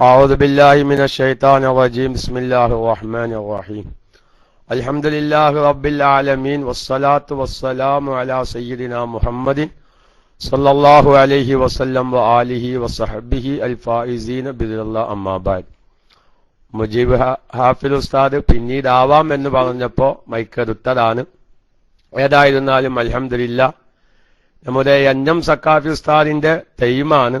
أعوذ بالله من الشيطان الرجيم بسم الله الرحمن الرحيم الحمد لله رب العالمين والصلاة والسلام على سيدنا محمد صلى الله عليه وسلم وآله وصحبه الفائزين بذل الله أما بعد മുജീബ് ഹാ- ഹാഫിൽ ഉസ്താദ് പിന്നീട് ആവാം എന്ന് പറഞ്ഞപ്പോ മൈക്കെടുത്തതാണ് ഏതായിരുന്നാലും അൽഹംദുലില്ല നമ്മുടെ എഞ്ഞം സക്കാഫി ഉസ്താദിന്റെ തെയ്യമാണ്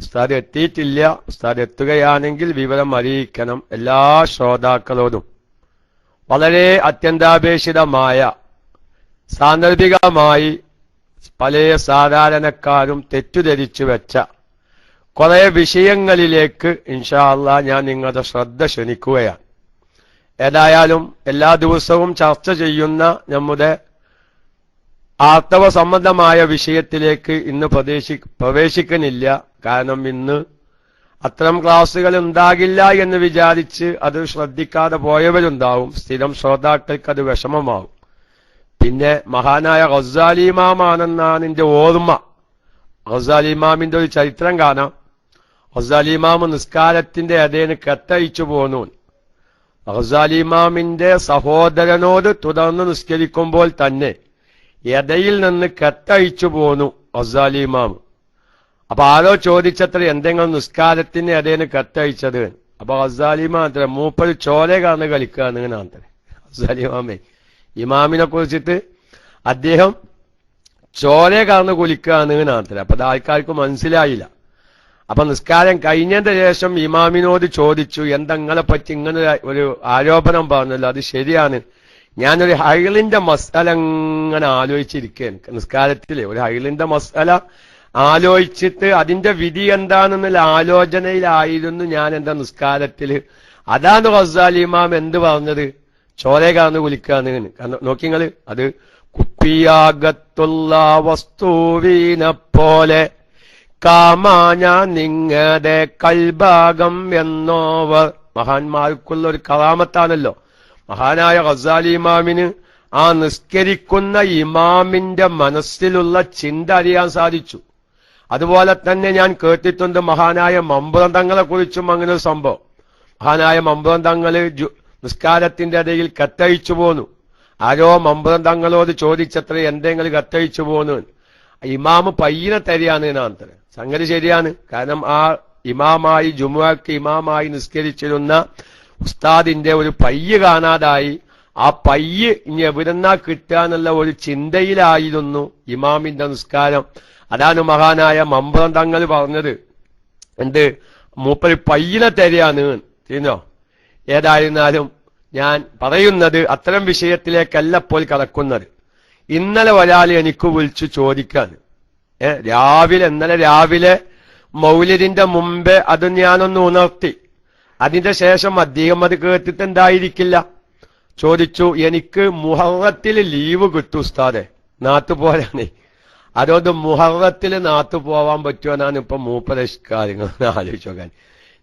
ഉസ്താദ് എത്തിയിട്ടില്ല. ഉസ്താദ് എത്തുകയാണെങ്കിൽ വിവരം അറിയിക്കണം. എല്ലാ ശ്രോതാക്കളോടും. വളരെ അത്യന്താപേക്ഷിതമായ സാന്ദർഭികമായി പല സാധാരണക്കാരും തെറ്റുധരിച്ചു വെച്ച കുറെ വിഷയങ്ങളിലേക്ക് ഇൻഷാല്ല ഞാൻ നിങ്ങളുടെ ശ്രദ്ധ ക്ഷണിക്കുകയാണ്. ഏതായാലും എല്ലാ ദിവസവും ചർച്ച ചെയ്യുന്ന നമ്മുടെ ആർത്തവ സംബന്ധമായ വിഷയത്തിലേക്ക് ഇന്ന് പ്രവേശി പ്രവേശിക്കുന്നില്ല കാരണം ഇന്ന് അത്തരം ക്ലാസ്സുകൾ ഉണ്ടാകില്ല എന്ന് വിചാരിച്ച് അത് ശ്രദ്ധിക്കാതെ പോയവരുണ്ടാവും. സ്ഥിരം ശ്രോതാക്കൾക്ക് അത് വിഷമമാവും. പിന്നെ മഹാനായ റസാലിമാമാണെന്നാണ് എന്റെ ഓർമ്മ. ഹസാലിമാമിന്റെ ഒരു ചരിത്രം കാണാം. ഹസാലിമാമ് നിസ്കാരത്തിന്റെ അതേന് കത്തയച്ചു പോന്നു. ഹസാലിമാമിന്റെ സഹോദരനോട് തുടർന്ന് നിസ്കരിക്കുമ്പോൾ തന്നെ എതയിൽ നിന്ന് കത്തയച്ചു പോന്നു ഒസാലിമാം അപ്പൊ ആരോ ചോദിച്ചത്ര എന്തെങ്കിലും നിസ്കാരത്തിന് അതേന് കത്തയച്ചത്? അപ്പൊ റസാലിമാ അത്ര മൂപ്പൽ ചോര കാണു കളിക്കാന്ന് ഇങ്ങനെ അത്ര. അസാലിമാമേ ഇമാമിനെ കുറിച്ചിട്ട് അദ്ദേഹം ചോര കാണു കുലിക്കാന്ന് ഇങ്ങനെ അത്ര. അപ്പൊ അത് ആൾക്കാർക്ക് മനസ്സിലായില്ല. അപ്പൊ നിസ്കാരം കഴിഞ്ഞതിന്റെ ശേഷം ഇമാമിനോട് ചോദിച്ചു എന്തെങ്ങളെ പറ്റി ഇങ്ങനെ ഒരു ആരോപണം പറഞ്ഞല്ലോ അത് ശരിയാണ്. ഞാനൊരു ഹൈളിന്റെ മസാല അങ്ങനെ ആലോചിച്ചിരിക്കുകയാണ് നിസ്കാരത്തിലെ ഒരു ഹൈളിന്റെ മസാല ആലോചിച്ചിട്ട് അതിന്റെ വിധി എന്താണെന്നുള്ള ആലോചനയിലായിരുന്നു ഞാൻ എന്റെ നിസ്കാരത്തിൽ. അതാണ് റസാലി ഇമാം എന്ത് പറഞ്ഞത്? ചോരകാന്ന് കുലിക്കാന്ന് നോക്കി നോക്കിങ്ങൾ അത് കുപ്പിയാകത്തുള്ള വസ്തുവിനെ പോലെ കാമാഞ്ഞ നിങ്ങടെ കൽഭാഗം എന്നോവർ. മഹാന്മാർക്കുള്ള ഒരു കറാമത്താണല്ലോ. മഹാനായ ഖസാലി ഇമാമിന് ആ നിസ്കരിക്കുന്ന ഇമാമിന്റെ മനസ്സിലുള്ള ചിന്ത അറിയാൻ സാധിച്ചു. അതുപോലെ തന്നെ ഞാൻ കേട്ടിട്ടുണ്ട് മഹാനായ മമ്പ്രന്തങ്ങളെ കുറിച്ചും അങ്ങനെ ഒരു സംഭവം. മഹാനായ മമ്പ്രന്തങ്ങൾ നിസ്കാരത്തിന്റെ ഇടയിൽ കത്തയച്ചു പോന്നു. ആരോ മമ്പ്രന്തങ്ങളോട് ചോദിച്ചത്ര എന്തെങ്കിലും കത്തയച്ചു പോന്നു. ഇമാമ് പയ്യനെ തരികയാണ് എന്നാണ്. സംഗതി ശരിയാണ്. കാരണം ആ ഇമാമായി ജുമുഅക്ക് ഇമാമായി നിസ്കരിച്ചിരുന്ന ഉസ്താദിന്റെ ഒരു പയ്യ് കാണാതായി. ആ പയ്യ് ഇനി എവിടെന്നാ കിട്ടാന്നുള്ള ഒരു ചിന്തയിലായിരുന്നു ഇമാമിന്റെ നിസ്കാരം. അതാണ് മഹാനായ മമ്പ്രം തങ്ങൾ പറഞ്ഞത്. എന്ത്? മൂപ്പര് പയ്യനെ തരികയാണ്. തിരിഞ്ഞോ ഏതായിരുന്നാലും ഞാൻ പറയുന്നത് അത്തരം വിഷയത്തിലേക്കല്ല ഇപ്പോൾ കടക്കുന്നത്. ഇന്നലെ ഒരാൾ എനിക്ക് വിളിച്ചു ചോദിക്കാൻ രാവിലെ ഇന്നലെ രാവിലെ മൗലിദിന്റെ മുമ്പേ അത് ഞാനൊന്ന് ഉണർത്തി. അതിന്റെ ശേഷം അദ്ദേഹം അത് കേട്ടിട്ട് എന്തായിരിക്കില്ല ചോദിച്ചു എനിക്ക് മുഹറത്തിൽ ലീവ് കിട്ടും ഉസ്താദെ. നാട്ടു പോരാണേ. അതുകൊണ്ട് മുഹറത്തിൽ നാട്ടു പോവാൻ പറ്റുമെന്നാണ് ഇപ്പൊ മൂപ്പര ഇഷ്കാര്യങ്ങൾ ആലോചിച്ച് നോക്കാൻ.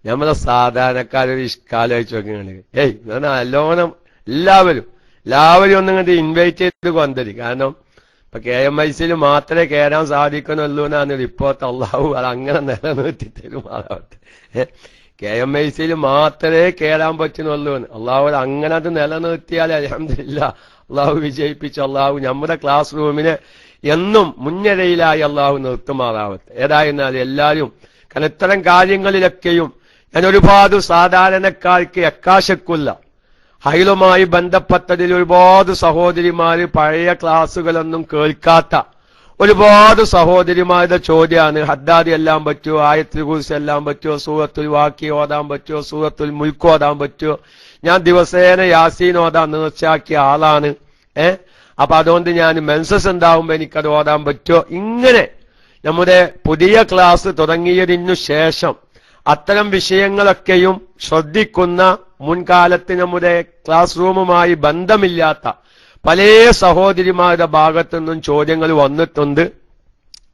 നമ്മളെ സാധാരണക്കാരൊരു ഇഷ്കാലോചിച്ച് നോക്കുകയാണ് ഏയ് നല്ലോണം എല്ലാവരും എല്ലാവരും ഒന്നും കണ്ട് ഇൻവൈറ്റ് ചെയ്ത് കൊന്തരി കാരണം ഇപ്പൊ കെ എം ഐ സിയിൽ മാത്രമേ കയറാൻ സാധിക്കുന്നുള്ളൂ എന്നാണ് ഇപ്പോ അള്ളാഹു അത് അങ്ങനെ നിലനിർത്തി തരുമാറാവട്ടെ കെ എം ഐ സിയിൽ മാത്രമേ കയറാൻ പറ്റുന്നുള്ളൂ അള്ളാഹു അങ്ങനെ അത് നിലനിർത്തിയാൽ അലഹമില്ല അള്ളാഹു വിജയിപ്പിച്ച അള്ളാഹു നമ്മുടെ ക്ലാസ് റൂമിനെ എന്നും മുൻനിരയിലായി അള്ളാഹു നിർത്തുമാറാവട്ടെ. ഏതായിരുന്നാലും എല്ലാവരും കാരണം ഇത്തരം കാര്യങ്ങളിലൊക്കെയും ഞാൻ ഒരുപാട് സാധാരണക്കാർക്ക് അക്കാശക്കുള്ള ഹൈലുമായി ബന്ധപ്പെട്ടതിൽ ഒരുപാട് സഹോദരിമാര് പഴയ ക്ലാസ്സുകളൊന്നും കേൾക്കാത്ത ഒരുപാട് സഹോദരിമാരുടെ ചോദ്യമാണ് ഹദ്ദാദി എല്ലാം പറ്റുമോ ആയത്തിൽ കുറിച്ച് എല്ലാം പറ്റുമോ സൂറത്തുൽ വാക്കി ഓതാൻ പറ്റുമോ സൂറത്തുൽ മുൽക്ക് ഓതാൻ പറ്റുമോ ഞാൻ ദിവസേന യാസീൻ ഓതാൻ നിർച്ചാക്കിയ ആളാണ്. ഏ? അപ്പൊ അതുകൊണ്ട് ഞാൻ മെൻസസ് ഉണ്ടാവുമ്പോ എനിക്കത് ഓതാൻ പറ്റുമോ ഇങ്ങനെ നമ്മുടെ പുതിയ ക്ലാസ് തുടങ്ങിയതിനു ശേഷം അത്തരം വിഷയങ്ങളൊക്കെയും ശ്രദ്ധിക്കുന്ന മുൻകാലത്ത് നമ്മുടെ ക്ലാസ് റൂമുമായി ബന്ധമില്ലാത്ത പല സഹോദരിമാരുടെ ഭാഗത്തു നിന്നും ചോദ്യങ്ങൾ വന്നിട്ടുണ്ട്.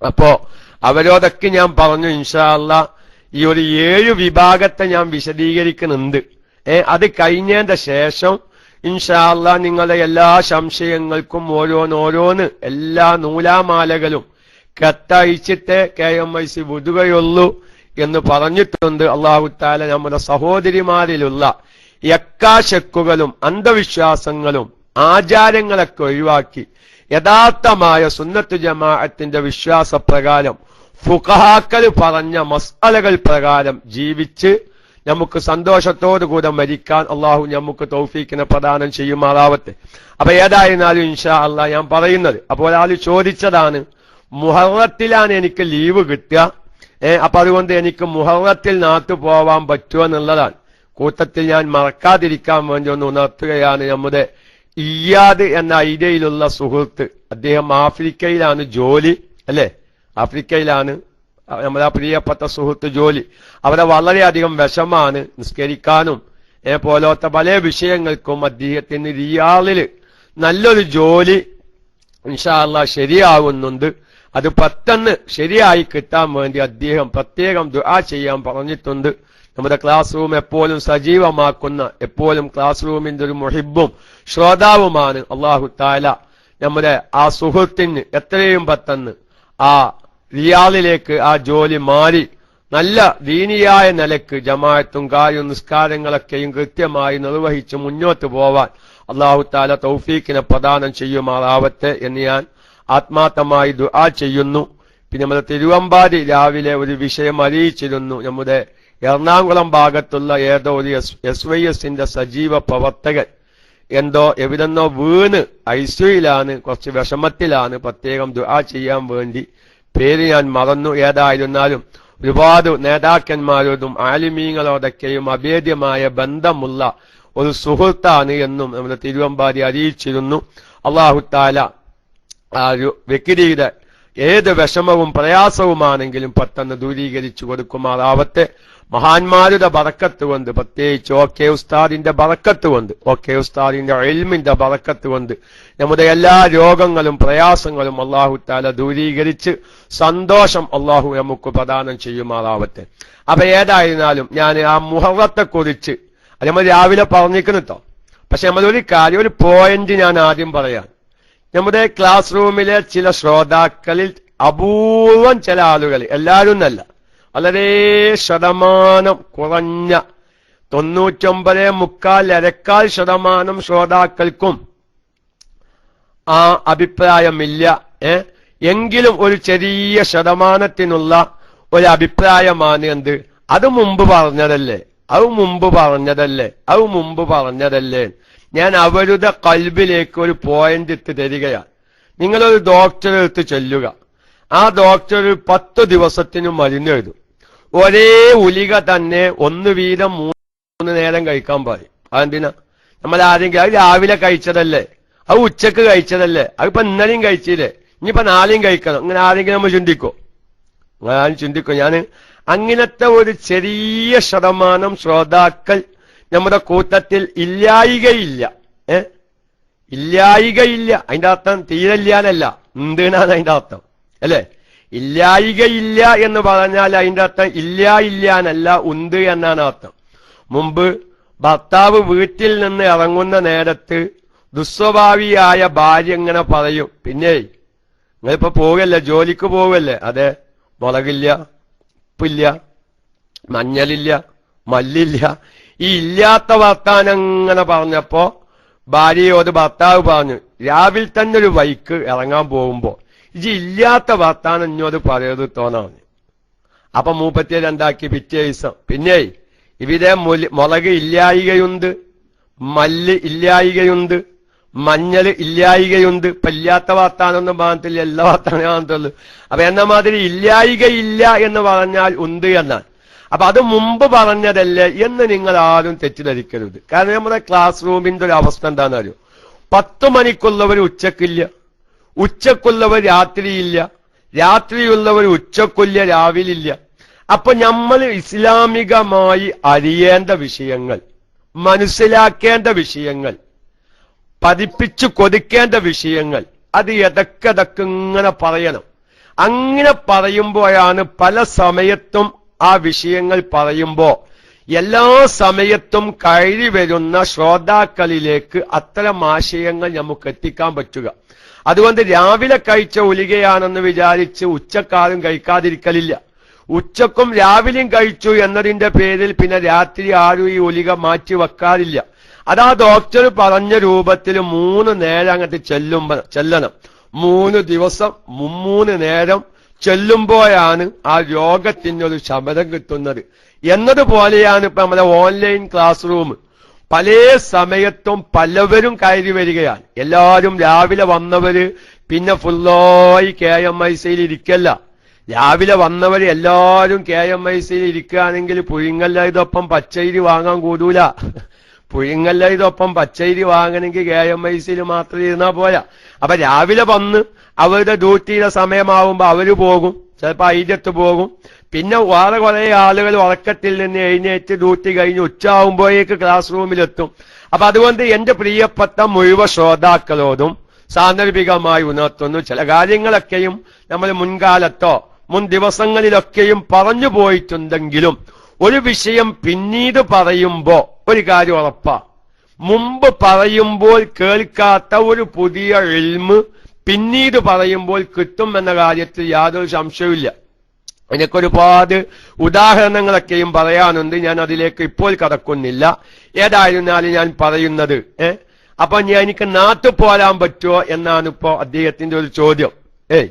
അപ്പോ അവരോടൊക്കെ ഞാൻ പറഞ്ഞു ഇൻഷാല്ല ഈ ഒരു ഏഴ് വിഭാഗത്തെ ഞാൻ വിശദീകരിക്കുന്നുണ്ട്. ഏ അത് കഴിഞ്ഞതിന്റെ ശേഷം ഇൻഷാല്ല നിങ്ങളുടെ എല്ലാ സംശയങ്ങൾക്കും ഓരോന്നോരോന്ന് എല്ലാ നൂലാമാലകളും കത്തയച്ചിട്ട് കെ എം ഐ സി വിടുകയുള്ളൂ എന്ന് പറഞ്ഞിട്ടുണ്ട്. അള്ളാഹു താല നമ്മുടെ സഹോദരിമാരിലുള്ള എക്കാശക്കുകളും അന്ധവിശ്വാസങ്ങളും ആചാരങ്ങളൊക്കെ ഒഴിവാക്കി. യഥാർത്ഥമായ സുന്നത്ത് ജമാഅത്തിന്റെ വിശ്വാസപ്രകാരം ഫുഖഹാക്കൾ പറഞ്ഞ മസ്അലകൾ പ്രകാരം ജീവിച്ച് നമുക്ക് സന്തോഷത്തോടുകൂടെ മരിക്കാൻ അള്ളാഹു നമുക്ക് തൗഫീക്കിനെ പ്രദാനം ചെയ്യുമാറാവട്ടെ. അപ്പൊ ഏതായിരുന്നാലും ഇൻഷാ അള്ളാഹ് ഞാൻ പറയുന്നത്. അപ്പോൾ ഒരാൾ ചോദിച്ചതാണ് മുഹറത്തിലാണ് എനിക്ക് ലീവ് കിട്ടുക? ഏ അപ്പൊ അതുകൊണ്ട് എനിക്ക് മുഹറത്തിൽ നാട്ടു പോവാൻ പറ്റുമെന്നുള്ളതാണ് കൂട്ടത്തിൽ ഞാൻ മറക്കാതിരിക്കാൻ വേണ്ടി ഒന്ന് ഉണർത്തുകയാണ് നമ്മുടെ ഇയാദ് എന്ന ഐഡിയയിലുള്ള സുഹൃത്ത് അദ്ദേഹം ആഫ്രിക്കയിലാണ് ജോലി അല്ലെ? ആഫ്രിക്കയിലാണ് നമ്മുടെ പ്രിയപ്പെട്ട സുഹൃത്ത് ജോലി. അവിടെ വളരെയധികം വിഷമാണ് നിസ്കരിക്കാനും പോലത്തെ പല വിഷയങ്ങൾക്കും അദ്ദേഹത്തിന് റിയാളിൽ നല്ലൊരു ജോലി ഇൻഷാല്ല ശരിയാവുന്നുണ്ട്. അത് പെട്ടെന്ന് ശരിയായി കിട്ടാൻ വേണ്ടി അദ്ദേഹം പ്രത്യേകം ദുആ ചെയ്യാൻ പറഞ്ഞിട്ടുണ്ട്. നമ്മുടെ ക്ലാസ് റൂം എപ്പോഴും സജീവമാക്കുന്ന എപ്പോഴും ക്ലാസ് റൂമിന്റെ ഒരു മുഹിബും ശ്രോതാവുമാണ് അള്ളാഹു താല. നമ്മുടെ ആ സുഹൃത്തിന് എത്രയും പെട്ടെന്ന് ആ റിയാലിലേക്ക് ആ ജോലി മാറി. നല്ല ദീനിയായ നിലയ്ക്ക് ജമായത്തും കാര്യവും നിസ്കാരങ്ങളൊക്കെയും കൃത്യമായി നിർവഹിച്ച് മുന്നോട്ട് പോവാൻ അള്ളാഹു താല തൗഫീഖിനെ പ്രദാനം ചെയ്യുമാറാവട്ടെ എന്ന് ഞാൻ ആത്മാർത്ഥമായി ദുആ ചെയ്യുന്നു. പിന്നെ നമ്മുടെ തിരുവമ്പാടി രാവിലെ ഒരു വിഷയം അറിയിച്ചിരുന്നു. നമ്മുടെ എറണാകുളം ഭാഗത്തുള്ള ഏതോ ഒരു എസ് വൈ എസിന്റെ സജീവ പ്രവർത്തകൻ എന്തോ എവിടെന്നോ വീണ് ഐസിയുയിലാണ് കുറച്ച് വിഷമത്തിലാണ് പ്രത്യേകം ദുആ ചെയ്യാൻ വേണ്ടി പേര് ഞാൻ മറന്നു. ഏതായിരുന്നാലും ഒരുപാട് നേതാക്കന്മാരോടും ആലിമീങ്ങളോടൊക്കെയും അഭേദ്യമായ ബന്ധമുള്ള ഒരു സുഹൃത്താണ് എന്നും നമ്മുടെ തിരുവമ്പാടി അറിയിച്ചിരുന്നു. അള്ളാഹുത്താല ആ ഒരു വ്യക്തിയുടെ ഏത് വിഷമവും പ്രയാസവുമാണെങ്കിലും പെട്ടെന്ന് ദൂരീകരിച്ചു കൊടുക്കുമാറാവട്ടെ. മഹാന്മാരുടെ ബറക്കത്ത് കൊണ്ട് പ്രത്യേകിച്ച് ഓക്കെ ഉസ്താദിന്റെ ബറക്കത്ത് കൊണ്ട് ഓക്കെ ഉസ്താദിന്റെ എൽമിന്റെ ബറക്കത്ത് കൊണ്ട് നമ്മുടെ എല്ലാ രോഗങ്ങളും പ്രയാസങ്ങളും അള്ളാഹു താല ദൂരീകരിച്ച് സന്തോഷം അള്ളാഹു നമുക്ക് പ്രദാനം ചെയ്യുമാറാവട്ടെ. അപ്പൊ ഏതായിരുന്നാലും ഞാൻ ആ മുഹറത്തെ കുറിച്ച് അത് നമ്മൾ രാവിലെ പറഞ്ഞിരിക്കുന്നു പക്ഷെ നമ്മൾ ഒരു കാര്യം ഒരു പോയിന്റ് ഞാൻ ആദ്യം പറയാം. നമ്മുടെ ക്ലാസ് റൂമിലെ ചില ശ്രോതാക്കളിൽ അപൂർവം ചില ആളുകൾ എല്ലാവരും എന്നല്ല വളരെ ശതമാനം കുറഞ്ഞ തൊണ്ണൂറ്റൊമ്പത് മുക്കാൽ അരക്കാൽ ശതമാനം ശ്രോതാക്കൾക്കും ആ അഭിപ്രായമില്ല ഏ? എങ്കിലും ഒരു ചെറിയ ശതമാനത്തിനുള്ള ഒരു അഭിപ്രായമാണ് എന്ത്? അത് മുമ്പ് പറഞ്ഞതല്ലേ? അത് മുമ്പ് പറഞ്ഞതല്ലേ? അത് മുമ്പ് പറഞ്ഞതല്ലേ? ഞാൻ അവരുടെ കൽബിലേക്ക് ഒരു പോയിന്റ് ഇട്ട് തരികയാണ് നിങ്ങളൊരു ഡോക്ടറെ എടുത്ത് ചെല്ലുക. ആ ഡോക്ടർ പത്ത് ദിവസത്തിന് മരുന്ന് എഴുതും. ഒരേ ഉലിക തന്നെ ഒന്ന് വീതം മൂന്ന് നേരം കഴിക്കാൻ പറയും അതെന്തിനാ? നമ്മൾ ആദ്യം അത് രാവിലെ കഴിച്ചതല്ലേ? അത് ഉച്ചയ്ക്ക് കഴിച്ചതല്ലേ? അതിപ്പോ ഇന്നലെയും കഴിച്ചില്ലേ? ഇനിയിപ്പോ നാളെയും കഴിക്കണം. അങ്ങനെ ആരെങ്കിലും നമ്മൾ ചിന്തിക്കോ? ഞാൻ ചിന്തിക്കോ? ഞാൻ അങ്ങനത്തെ ഒരു ചെറിയ ശതമാനം ശ്രോതാക്കൾ നമ്മുടെ കൂട്ടത്തിൽ ഇല്ലായികയില്ല. ഏ? ഇല്ലായികയില്ല. അതിന്റെ അർത്ഥം തീരല്ലാനല്ല എന്തിനാണ് അതിന്റെ അർത്ഥം? അല്ലേ? ഇല്ലായികയില്ല എന്ന് പറഞ്ഞാൽ അതിന്റെ അർത്ഥം ഇല്ല ഇല്ല എന്നല്ല ഉണ്ട് എന്നാണ് അർത്ഥം. മുമ്പ് ഭർത്താവ് വീട്ടിൽ നിന്ന് ഇറങ്ങുന്ന നേരത്ത് ദുസ്വഭാവിയായ ഭാര്യ ഇങ്ങനെ പറയും. പിന്നെ നിങ്ങളിപ്പോ പോവല്ലേ? ജോലിക്ക് പോവല്ലേ? അതെ. മുളകില്ല ഉപ്പില്ല മഞ്ഞലില്ല മല്ലില്ല. ഈ ഇല്ലാത്ത വർത്താനം ഇങ്ങനെ പറഞ്ഞപ്പോ ഭാര്യയോട് ഭർത്താവ് പറഞ്ഞു രാവിലെ തന്നെ ഒരു ബൈക്ക് ഇറങ്ങാൻ പോകുമ്പോ ഇത് ഇല്ലാത്ത വർത്താനം ഇഞ്ഞോട് പറയത് തോന്നാമെന്ന് അപ്പൊ മൂപ്പത്തിയെ രണ്ടാക്കി പിറ്റേ ദിവസം. പിന്നെ ഇവിടെ മുളക് ഇല്ലായികയുണ്ട് മല്ല് ഇല്ലായികയുണ്ട് മഞ്ഞൾ ഇല്ലായികയുണ്ട്. ഇപ്പൊ ഇല്ലാത്ത വാർത്താനൊന്നും പറഞ്ഞിട്ടില്ല എല്ലാ വാർത്താനും കാണത്തുള്ളൂ അപ്പൊ എന്ന മാതിരി ഇല്ലായികയില്ല എന്ന് പറഞ്ഞാൽ ഉണ്ട് എന്നാണ് അപ്പൊ അത് മുമ്പ് പറഞ്ഞതല്ലേ എന്ന് നിങ്ങൾ ആരും തെറ്റിദ്ധരിക്കരുത്. കാരണം നമ്മുടെ ക്ലാസ് റൂമിന്റെ ഒരു അവസ്ഥ എന്താണെന്ന് അറിയോ പത്ത് മണിക്കുള്ളവർ ഉച്ചക്കില്ല. ഉച്ചക്കുള്ളവർ രാത്രിയില്ല. രാത്രിയുള്ളവർ ഉച്ചക്കൊല്ല രാവിലില്ല. അപ്പൊ നമ്മൾ ഇസ്ലാമികമായി അറിയേണ്ട വിഷയങ്ങൾ മനസ്സിലാക്കേണ്ട വിഷയങ്ങൾ പതിപ്പിച്ചു കൊതിക്കേണ്ട വിഷയങ്ങൾ അത് എതക്കെതൊക്കെ ഇങ്ങനെ പറയണം. അങ്ങനെ പറയുമ്പോഴാണ് പല സമയത്തും ആ വിഷയങ്ങൾ പറയുമ്പോ എല്ലാ സമയത്തും കഴി വരുന്ന ശ്രോതാക്കളിലേക്ക് അത്തരം ആശയങ്ങൾ നമുക്ക് എത്തിക്കാൻ പറ്റുക. അതുകൊണ്ട് രാവിലെ കഴിച്ച ഒലികയാണെന്ന് വിചാരിച്ച് ഉച്ചക്കാലം കഴിക്കാതിരിക്കലില്ല. ഉച്ചക്കും രാവിലെയും കഴിച്ചു എന്നതിന്റെ പേരിൽ പിന്നെ രാത്രി ആരും ഈ ഒലിക മാറ്റി വെക്കാറില്ല. അതാ ഡോക്ടർ പറഞ്ഞ രൂപത്തിൽ മൂന്ന് നേരം അങ്ങോട്ട് ചെല്ലുമ്പോ ചെല്ലണം. മൂന്ന് ദിവസം മുമ്മൂന്ന് നേരം ചെല്ലുമ്പോഴാണ് ആ രോഗത്തിനൊരു ശമനം കിട്ടുന്നത്. എന്നതുപോലെയാണ് ഇപ്പൊ നമ്മുടെ ഓൺലൈൻ ക്ലാസ് റൂം പല സമയത്തും പലവരും കയറി വരികയാണ്. എല്ലാവരും രാവിലെ വന്നവര് പിന്നെ ഫുള്ളായി കെ എം ഐ സിയിൽ ഇരിക്കല്ല. രാവിലെ വന്നവര് എല്ലാവരും കെ എം ഐ സിയിൽ ഇരിക്കുകയാണെങ്കിൽ പുഴുങ്ങല്ല ഇതൊപ്പം പച്ചരി വാങ്ങാൻ കൂടൂല. പുഴുങ്ങല്ല ഇതൊപ്പം പച്ചരി വാങ്ങണമെങ്കിൽ കെ എം ഐ സിയിൽ മാത്രം ഇരുന്നാ പോരാ. അപ്പൊ രാവിലെ വന്ന് അവരുടെ ഡ്യൂട്ടിയുടെ സമയമാവുമ്പോ അവർ പോകും. ചിലപ്പോ അയിരത്ത് പോകും. പിന്നെ വേറെ കുറെ ആളുകൾ ഉറക്കത്തിൽ നിന്ന് എഴുന്നേറ്റ് ഡ്യൂട്ടി കഴിഞ്ഞ് ഉച്ചയാവുമ്പോഴേക്ക് ക്ലാസ് റൂമിലെത്തും അപ്പൊ അതുകൊണ്ട് എന്റെ പ്രിയപ്പെട്ട മുഴുവൻ ശ്രോതാക്കളോടും സാന്ദർഭികമായി ഉണർത്തുന്നു. ചില കാര്യങ്ങളൊക്കെയും നമ്മൾ മുൻകാലത്തോ മുൻ ദിവസങ്ങളിലൊക്കെയും പറഞ്ഞു പോയിട്ടുണ്ടെങ്കിലും ഒരു വിഷയം പിന്നീട് പറയുമ്പോ ഒരു കാര്യം ഉറപ്പാ. മുമ്പ് പറയുമ്പോൾ കേൾക്കാത്ത ഒരു പുതിയ എൽമ് പിന്നീട് പറയുമ്പോൾ കിട്ടും എന്ന കാര്യത്തിൽ യാതൊരു സംശയവുമില്ല. എനിക്ക് ഒരുപാട് ഉദാഹരണങ്ങളൊക്കെയും പറയാനുണ്ട്. ഞാൻ അതിലേക്ക് ഇപ്പോൾ കടക്കുന്നില്ല. ഏതായിരുന്നാലും ഞാൻ പറയുന്നത് ഏ? അപ്പൊ ഞാൻ എനിക്ക് നാട്ടു പോരാൻ പറ്റുമോ എന്നാണ് ഇപ്പോ അദ്ദേഹത്തിന്റെ ഒരു ചോദ്യം. ഏയ്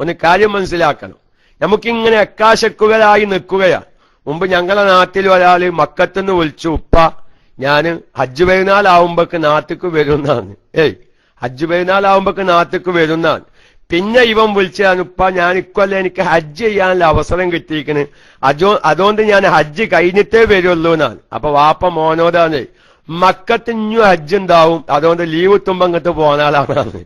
ഒന്ന് കാര്യം മനസ്സിലാക്കണം. നമുക്കിങ്ങനെ എക്കാശക്കുകളായി നിൽക്കുകയാണ് മുമ്പ് ഞങ്ങളെ നാട്ടിൽ ഒരാൾ മക്കത്തുനിന്ന് വിളിച്ചു ഉപ്പ ഞാൻ ഹജ്ജ് പെരുന്നാളാവുമ്പോക്ക് നാട്ടിക്ക് വരുന്നാണ്. ഏയ് ഹജ്ജ് പെരുന്നാളാവുമ്പോക്ക് നാട്ടിക്ക് വരുന്നാണ്. പിന്നെ ഇവൻ വിളിച്ചാണ് ഉപ്പ ഞാൻ ഇക്കൊല്ലം എനിക്ക് ഹജ്ജ് ചെയ്യാനുള്ള അവസരം കിട്ടിയിരിക്കണ്. അജോ അതുകൊണ്ട് ഞാൻ ഹജ്ജ് കഴിഞ്ഞിട്ടേ വരുള്ളൂ എന്നാണ്. അപ്പൊ വാപ്പ മോനോടാണ് മക്കത്തിഞ്ഞു ഹജ്ജ് ഉണ്ടാവും. അതുകൊണ്ട് ലീവ് എത്തുമ്പോ അങ്ങോട്ട് പോന്നാലാണ്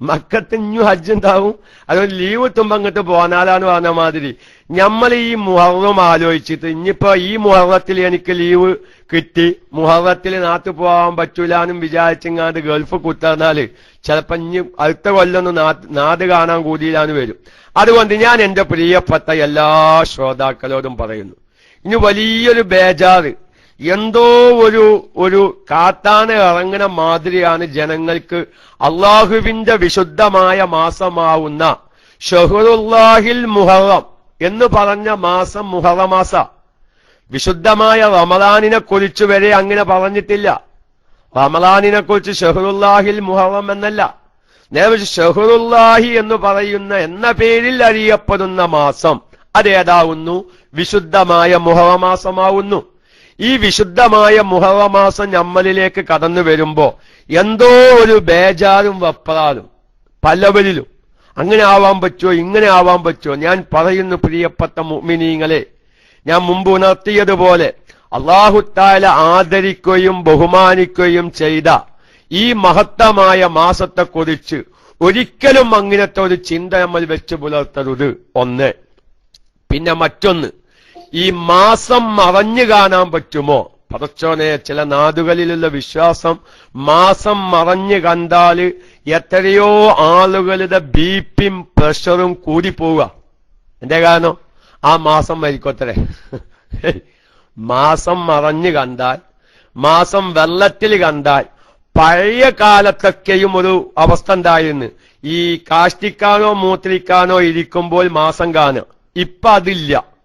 മക്കത്ത് ഇഞ്ഞു ഹജ്ജ് ഉണ്ടാവും അതുകൊണ്ട് ലീവ് എത്തുമ്പോ അങ്ങോട്ട് പോന്നാലാണ് പറഞ്ഞ മാതിരി. നമ്മൾ ഈ മുഹറം ആലോചിച്ചിട്ട് ഇനിയിപ്പോ ഈ മുഹറത്തിൽ എനിക്ക് ലീവ് കിട്ടി. മുഹറത്തിൽ നാത്തു പോകാൻ പറ്റൂലാന്നും വിചാരിച്ചെങ്ങാണ്ട് ഗൾഫ് കുത്തർന്നാൽ ചിലപ്പോ ഇനി അടുത്ത കൊല്ലൊന്നും നാട് കാണാൻ കൂടിയില്ലാന്ന് വരും. അതുകൊണ്ട് ഞാൻ എന്റെ പ്രിയപ്പെട്ട എല്ലാ ശ്രോതാക്കളോടും പറയുന്നു. ഇനി വലിയൊരു ബേജാറ്. എന്തോ ഒരു ഒരു കാത്താന ഇറങ്ങുന്ന മാതിരിയാണ് ജനങ്ങൾക്ക് അള്ളാഹുവിന്റെ വിശുദ്ധമായ മാസമാവുന്ന ഷഹുറുല്ലാഹിൽ മുഹറം എന്ന് പറഞ്ഞ മാസം മുഹറമാസ. വിശുദ്ധമായ റമദാനിനെ കുറിച്ച് വരെ അങ്ങനെ പറഞ്ഞിട്ടില്ല. റമദാനിനെ കുറിച്ച് ഷഹറുല്ലാഹിൽ മുഹറം എന്നല്ല. നേരെ ഷഹറുല്ലാഹി എന്ന് പറയുന്ന എന്ന പേരിൽ അറിയപ്പെടുന്ന മാസം അതേതാവുന്നു? വിശുദ്ധമായ മുഹറമാസമാവുന്നു. ഈ വിശുദ്ധമായ മുഹവമാസം നമ്മളിലേക്ക് കടന്നു വരുമ്പോ എന്തോ ഒരു ബേജാറും വപ്രാറും പലവരിലും അങ്ങനെ ആവാൻ പറ്റുമോ ഇങ്ങനെ ആവാൻ പറ്റുമോ ഞാൻ പറയുന്നു പ്രിയപ്പെട്ട മുമിനീങ്ങളെ ഞാൻ മുമ്പ് ഉണർത്തിയതുപോലെ അള്ളാഹുത്താല ആദരിക്കുകയും ബഹുമാനിക്കുകയും ചെയ്ത ഈ മഹത്തമായ മാസത്തെക്കുറിച്ച് ഒരിക്കലും അങ്ങനത്തെ ഒരു ചിന്ത നമ്മൾ വെച്ച് പുലർത്തരുത്. ഒന്ന്. പിന്നെ മറ്റൊന്ന്. ഈ മാസം മറഞ്ഞു കാണാൻ പറ്റുമോ? പടച്ചോനെ ചില നാടുകളിലുള്ള വിശ്വാസം മാസം മറഞ്ഞു കണ്ടാൽ എത്രയോ ആളുകളുടെ ബിപിയും പ്രഷറും കൂടി പോവുക. എന്റെ കാരണം? ആ മാസം മരിക്കോത്തരെ മാസം മറഞ്ഞു കണ്ടാൽ മാസം വെള്ളത്തിൽ കണ്ടാൽ പഴയ കാലത്തൊക്കെയും ഒരു അവസ്ഥ ഉണ്ടായിരുന്നു. ഈ കാഷ്ടിക്കാനോ മൂത്രിക്കാനോ ഇരിക്കുമ്പോൾ മാസം കാണുക. ഇപ്പൊ അതില്ല.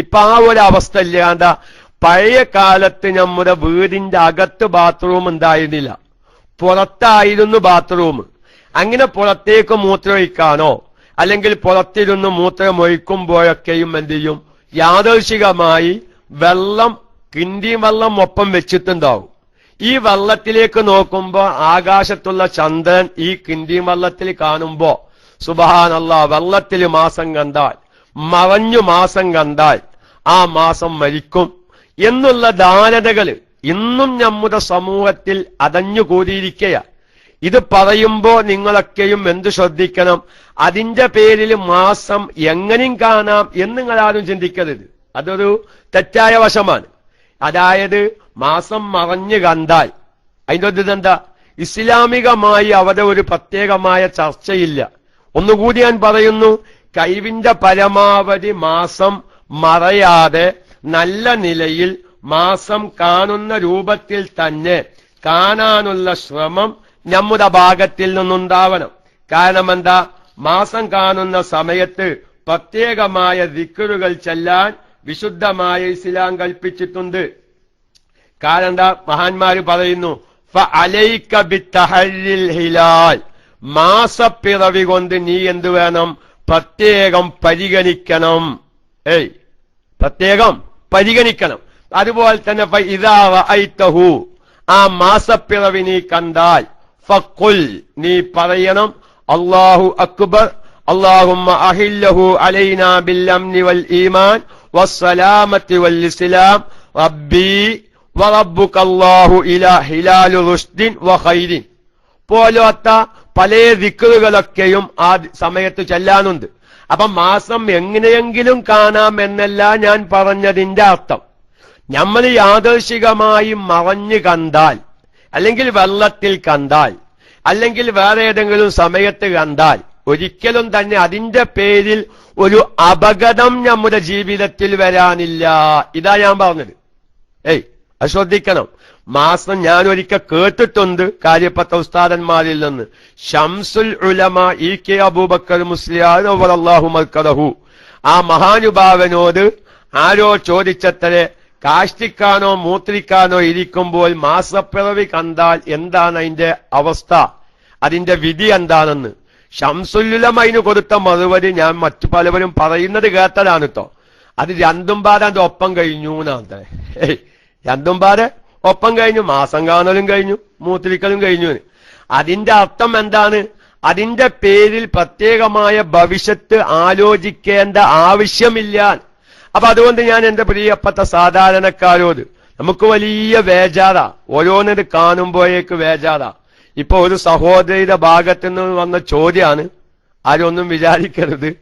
ഇപ്പൊ ആ ഒരു അവസ്ഥ ഇല്ലാണ്ട പഴയ കാലത്ത് നമ്മുടെ വീടിന്റെ അകത്ത് ബാത്റൂം ഉണ്ടായിരുന്നില്ല. പുറത്തായിരുന്നു ബാത്റൂം അങ്ങനെ പുറത്തേക്ക് മൂത്രമൊഴിക്കാനോ അല്ലെങ്കിൽ പുറത്തിരുന്ന് മൂത്രമൊഴിക്കുമ്പോഴൊക്കെയും എന്ത് ചെയ്യും? യാദർശികമായി വെള്ളം കിണ്ടിയും വെള്ളം ഒപ്പം വെച്ചിട്ടുണ്ടാവും. ഈ വെള്ളത്തിലേക്ക് നോക്കുമ്പോ ആകാശത്തുള്ള ചന്ദ്രൻ ഈ കിണ്ടിയും വെള്ളത്തിൽ കാണുമ്പോ സുബഹാനല്ല വെള്ളത്തിൽ മാസം കണ്ടാൽ മറഞ്ഞു മാസം കണ്ടാൽ ആ മാസം മരിക്കും എന്നുള്ള ധാരണകൾ ഇന്നും നമ്മുടെ സമൂഹത്തിൽ അടഞ്ഞുകൂടിയിരിക്കുക ഇത് പറയുമ്പോ നിങ്ങളൊക്കെയും എന്ത് ശ്രദ്ധിക്കണം? അതിന്റെ പേരിൽ മാസം എങ്ങനെയും കാണാം എന്ന് നിങ്ങൾ ആരും ചിന്തിക്കരുത്. അതൊരു തെറ്റായ വശമാണ്. അതായത് മാസം മറഞ്ഞു കണ്ടാൽ. അതിന്റെ ഒരു ഇതെന്താ ഇസ്ലാമികമായി അവിടെ ഒരു പ്രത്യേകമായ ചർച്ചയില്ല. ഒന്നുകൂടി ഞാൻ പറയുന്നു കഴിവിന്റെ പരമാവധി മാസം മറയാതെ നല്ല നിലയിൽ മാസം കാണുന്ന രൂപത്തിൽ തന്നെ കാണാനുള്ള ശ്രമം നമ്മുടെ ഭാഗത്തിൽ നിന്നുണ്ടാവണം. കാരണം എന്താ മാസം കാണുന്ന സമയത്ത് പ്രത്യേകമായ ദിക്കറുകൾ ചെല്ലാൻ വിശുദ്ധമായ ഇസ്ലാം കൽപ്പിച്ചിട്ടുണ്ട്. കാരണം എന്താ മഹാന്മാര് പറയുന്നു ഹിലാൽ. മാസപ്പിറവി കൊണ്ട് നീ എന്തു വേണം? പ്രത്യേകം പരിഗണിക്കണം. ഏയ് പ്രത്യേകം പരിഗണിക്കണം. അതുപോലെ തന്നെ ഇതാവ ഐത്തഹു ആ മാസപ്പിറവി നീ കണ്ടാൽ ഫക്കുൽ നീ പറയണം അള്ളാഹു അക്ബർ അള്ളാഹുമ്മ അഹില്ലഹു അലൈന ബില്ലംനി വൽ ഈമാൻ വസ്സലാമത്തി വൽ ഇസ്ലാം റബ്ബി വറബ്ബുക അല്ലാഹു ഇലാ ഹിലാലു റുഷ്ദിൻ വഖൈരിൻ പോലോത്ത പല ദിക്കുകളൊക്കെയും ആ സമയത്ത് ചെല്ലാനുണ്ട്. അപ്പൊ മാസം എങ്ങനെയെങ്കിലും കാണാം എന്നല്ല ഞാൻ പറഞ്ഞതിന്റെ അർത്ഥം. നമ്മൾ യാദർശികമായി മറഞ്ഞു കണ്ടാൽ അല്ലെങ്കിൽ വെള്ളത്തിൽ കണ്ടാൽ അല്ലെങ്കിൽ വേറെ ഏതെങ്കിലും സമയത്ത് കണ്ടാൽ ഒരിക്കലും തന്നെ അതിന്റെ പേരിൽ ഒരു അപകടം നമ്മുടെ ജീവിതത്തിൽ വരാനില്ല. ഇതാ ഞാൻ പറഞ്ഞത്. ഏയ് അത് ശ്രദ്ധിക്കണം. മാസം ഞാൻ ഒരിക്കൽ കേട്ടിട്ടുണ്ട് കാര്യപ്പെട്ട ഉസ്താദന്മാരിൽ നിന്ന്. ഷംസുൽ ഉലമ ഇ കെ അബൂബക്കർ മുസ്ലിയാഹു മൽക്കറഹു ആ മഹാനുഭാവനോട് ആരോ ചോദിച്ചത്രേ കാഷ്ടിക്കാനോ മൂത്രിക്കാനോ ഇരിക്കുമ്പോൾ മാസപ്പിറവി കണ്ടാൽ എന്താണ് അതിന്റെ അവസ്ഥ? അതിന്റെ വിധി എന്താണെന്ന്. ഷംസുല്ലുലം അതിന് കൊടുത്ത മറുപടി ഞാൻ മറ്റു പലവരും പറയുന്നത് കേട്ടതാണ് കേട്ടോ അത് രണ്ടും പാടെ അതിന്റെ ഒപ്പം കഴിഞ്ഞു എന്നാണ് രണ്ടും പാടെ ഒപ്പം കഴിഞ്ഞു മാസം കാണലും കഴിഞ്ഞു മൂത്തിരിക്കലും കഴിഞ്ഞു. അതിന്റെ അർത്ഥം എന്താണ്? അതിന്റെ പേരിൽ പ്രത്യേകമായ ഭവിഷ്യത്ത് ആലോചിക്കേണ്ട ആവശ്യമില്ല. അപ്പൊ അതുകൊണ്ട് ഞാൻ എന്റെ പ്രിയപ്പെട്ട സാധാരണക്കാരോട് നമുക്ക് വലിയ വേജാത ഓരോന്നത് കാണുമ്പോഴേക്ക് വേജാത. ഇപ്പൊ ഒരു സഹോദരിയുടെ ഭാഗത്ത് നിന്ന് വന്ന ചോദ്യമാണ് ആരൊന്നും വിചാരിക്കരുത്.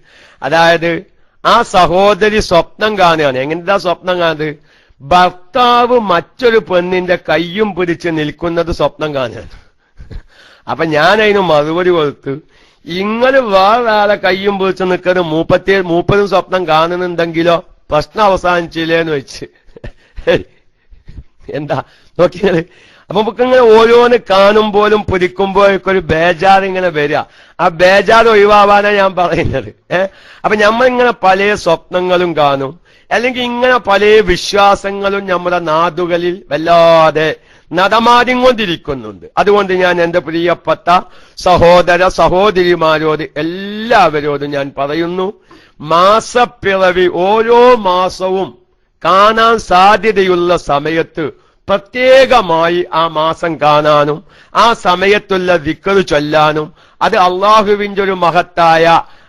അതായത് ആ സഹോദരി സ്വപ്നം കാണുകയാണ്. എങ്ങനത്തെ സ്വപ്നം കാണുന്നത്? ഭർത്താവ് മറ്റൊരു പെണ്ണിന്റെ കയ്യും പിടിച്ച് നിൽക്കുന്നത് സ്വപ്നം കാണുകയാണ്. അപ്പൊ ഞാൻ അതിന് മറുപടി കൊടുത്ത് ഇങ്ങൾ വേറൊരാളെ കയ്യും പിടിച്ച് നിൽക്കുന്നത് മൂപ്പത്തി മൂപ്പതും സ്വപ്നം കാണുന്നുണ്ടെങ്കിലോ? പ്രശ്നം അവസാനിച്ചില്ലേന്ന് വെച്ച്. എന്താ? നോക്കിയത് അപ്പൊ നമുക്ക് ഇങ്ങനെ ഓരോന്ന് കാണുമ്പോഴും പുതിക്കുമ്പോഴൊക്കെ ഒരു ബേജാർ ഇങ്ങനെ വരിക. ആ ബേജാർ ഒഴിവാവാനാണ് ഞാൻ പറയുന്നത്. ഏഹ് അപ്പൊ നമ്മൾ ഇങ്ങനെ പല സ്വപ്നങ്ങളും കാണും. അല്ലെങ്കിൽ ഇങ്ങനെ പല വിശ്വാസങ്ങളും നമ്മുടെ നാടുകളിൽ വല്ലാതെ നടമാടിക്കൊണ്ടിരിക്കുന്നുണ്ട്. അതുകൊണ്ട് ഞാൻ എന്റെ പ്രിയപ്പെട്ട സഹോദര സഹോദരിമാരോട് എല്ലാവരോടും ഞാൻ പറയുന്നു മാസപ്പിറവി ഓരോ മാസവും കാണാൻ സാധ്യതയുള്ള സമയത്ത് പ്രത്യേകമായി ആ മാസം കാണാനും ആ സമയത്തുള്ള വിക്കറ് ചൊല്ലാനും അത് അള്ളാഹുവിന്റെ ഒരു മഹത്തായ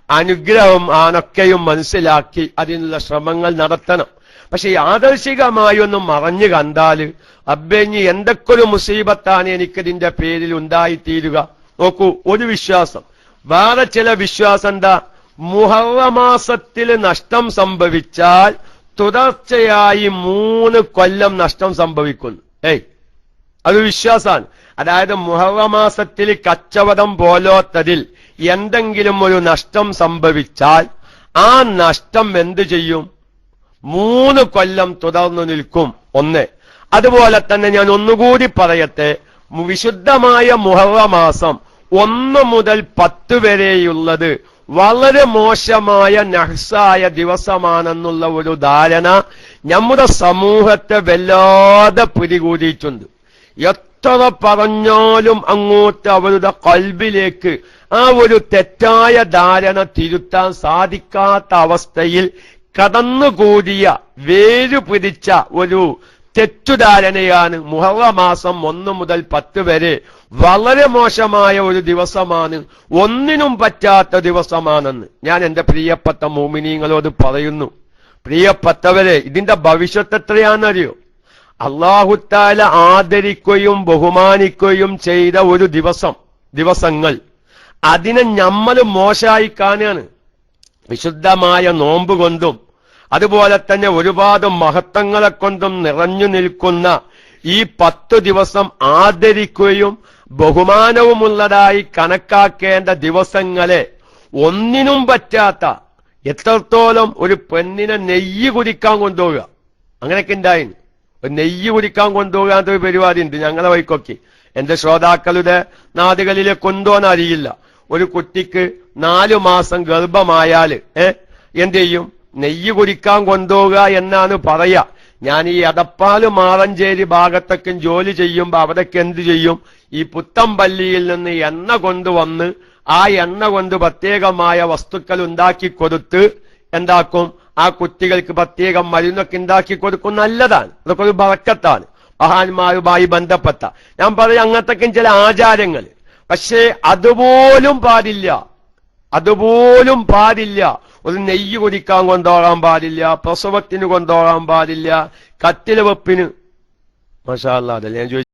അനുഗ്രഹം ആണൊക്കെയും മനസ്സിലാക്കി അതിനുള്ള ശ്രമങ്ങൾ നടത്തണം. പക്ഷെ യാദർശികമായി ഒന്നും മറഞ്ഞു കണ്ടാൽ അബ്ബഞ്ഞി എന്തൊക്കെ ഒരു മുസീബത്താണ് എനിക്കതിന്റെ പേരിൽ ഉണ്ടായിത്തീരുക. നോക്കൂ ഒരു വിശ്വാസം. വേറെ ചില വിശ്വാസം എന്താ? മുഹറമാസത്തിൽ നഷ്ടം സംഭവിച്ചാൽ തുടർച്ചയായി മൂന്ന് കൊല്ലം നഷ്ടം സംഭവിക്കുന്നു. ഏയ് അത് വിശ്വാസാണ് അതായത് മുഹറമാസത്തിൽ കച്ചവടം പോലോത്തതിൽ എന്തെങ്കിലും ഒരു നഷ്ടം സംഭവിച്ചാൽ ആ നഷ്ടം എന്ത് ചെയ്യും? മൂന്ന് കൊല്ലം തുടർന്നു നിൽക്കും. ഒന്ന്. അതുപോലെ തന്നെ ഞാൻ ഒന്നുകൂടി പറയട്ടെ. വിശുദ്ധമായ മുഹറമാസം ഒന്ന് മുതൽ പത്ത് വരെയുള്ളത് വളരെ മോശമായ നഹ്സായ ദിവസമാണെന്നുള്ള ഒരു ധാരണ നമ്മുടെ സമൂഹത്തെ വല്ലാതെ പിടികൂടിയിട്ടുണ്ട്. എത്ര പറഞ്ഞാലും അങ്ങോട്ട് അവരുടെ കൽബിലേക്ക് ആ ഒരു തെറ്റായ ധാരണ തിരുത്താൻ സാധിക്കാത്ത അവസ്ഥയിൽ കടന്നുകൂടിയ വേരു പിടിച്ച ഒരു തെറ്റുധാരണയാണ് മുഹറമാസം ഒന്ന് മുതൽ പത്ത് വരെ വളരെ മോശമായ ഒരു ദിവസമാണ്. ഒന്നിനും പറ്റാത്ത ദിവസമാണെന്ന് ഞാൻ എന്റെ പ്രിയപ്പെട്ട മോമിനിയങ്ങളോട് പറയുന്നു. പ്രിയപ്പെട്ടവരെ ഇതിന്റെ ഭവിഷ്യത്ത് എത്രയാണെന്നറിയോ? അള്ളാഹുത്താല ആദരിക്കുകയും ബഹുമാനിക്കുകയും ചെയ്ത ഒരു ദിവസം ദിവസങ്ങൾ. അതിനെ നമ്മൾ മോശമായി കാണുകയാണ് വിശുദ്ധമായ നോമ്പ് കൊണ്ടും അതുപോലെ തന്നെ ഒരുപാട് മഹത്വങ്ങളെ കൊണ്ടും നിറഞ്ഞു നിൽക്കുന്ന ഈ പത്തു ദിവസം ആദരിക്കുകയും ബഹുമാനവുമുള്ളതായി കണക്കാക്കേണ്ട ദിവസങ്ങളെ ഒന്നിനും പറ്റാത്ത എത്രത്തോളം ഒരു പെണ്ണിനെ നെയ്യ് കുടിക്കാൻ കൊണ്ടുപോവുക. അങ്ങനെയൊക്കെ ഉണ്ടായിരുന്നു ഒരു നെയ്യ് കുടിക്കാൻ കൊണ്ടുപോകാത്ത ഒരു പരിപാടി ഉണ്ട് ഞങ്ങളെ വൈക്കൊക്കെ എന്റെ ശ്രോതാക്കളുടെ നാടുകളിലെ കൊണ്ടുപോകാൻ അറിയില്ല. ഒരു കുട്ടിക്ക് നാലു മാസം ഗർഭമായാൽ ഏ എന്ത് ചെയ്യും? നെയ്യ് കുരിക്കാൻ കൊണ്ടുപോവുക എന്നാണ് പറയാ. ഞാൻ ഈ അടപ്പാൽ മാറഞ്ചേരി ഭാഗത്തൊക്കെ ജോലി ചെയ്യുമ്പോ അവിടൊക്കെ എന്ത് ചെയ്യും? ഈ പുത്തമ്പല്ലിയിൽ നിന്ന് എണ്ണ കൊണ്ടുവന്ന് ആ എണ്ണ കൊണ്ട് പ്രത്യേകമായ വസ്തുക്കൾ ഉണ്ടാക്കി കൊടുത്ത് എന്താക്കും? ആ കുട്ടികൾക്ക് പ്രത്യേകം മരുന്നൊക്കെ ഉണ്ടാക്കി കൊടുക്കും. നല്ലതാണ്. അതൊക്കെ ഒരു ബറക്കത്താണ്. മഹാന്മാരുമായി ബന്ധപ്പെട്ട. ഞാൻ പറയും അങ്ങനത്തെ ചില ആചാരങ്ങൾ. പക്ഷേ അതുപോലും പാടില്ല. അതുപോലും പാടില്ല. ഒരു നെയ്യ് കുടിക്കാൻ കൊണ്ടോളാൻ പാടില്ല. പ്രസവത്തിന് കൊണ്ടോളാൻ പാടില്ല. കത്തില വെപ്പിന് മഷാല്ല അതല്ലേ ഞാൻ ചോദിച്ചു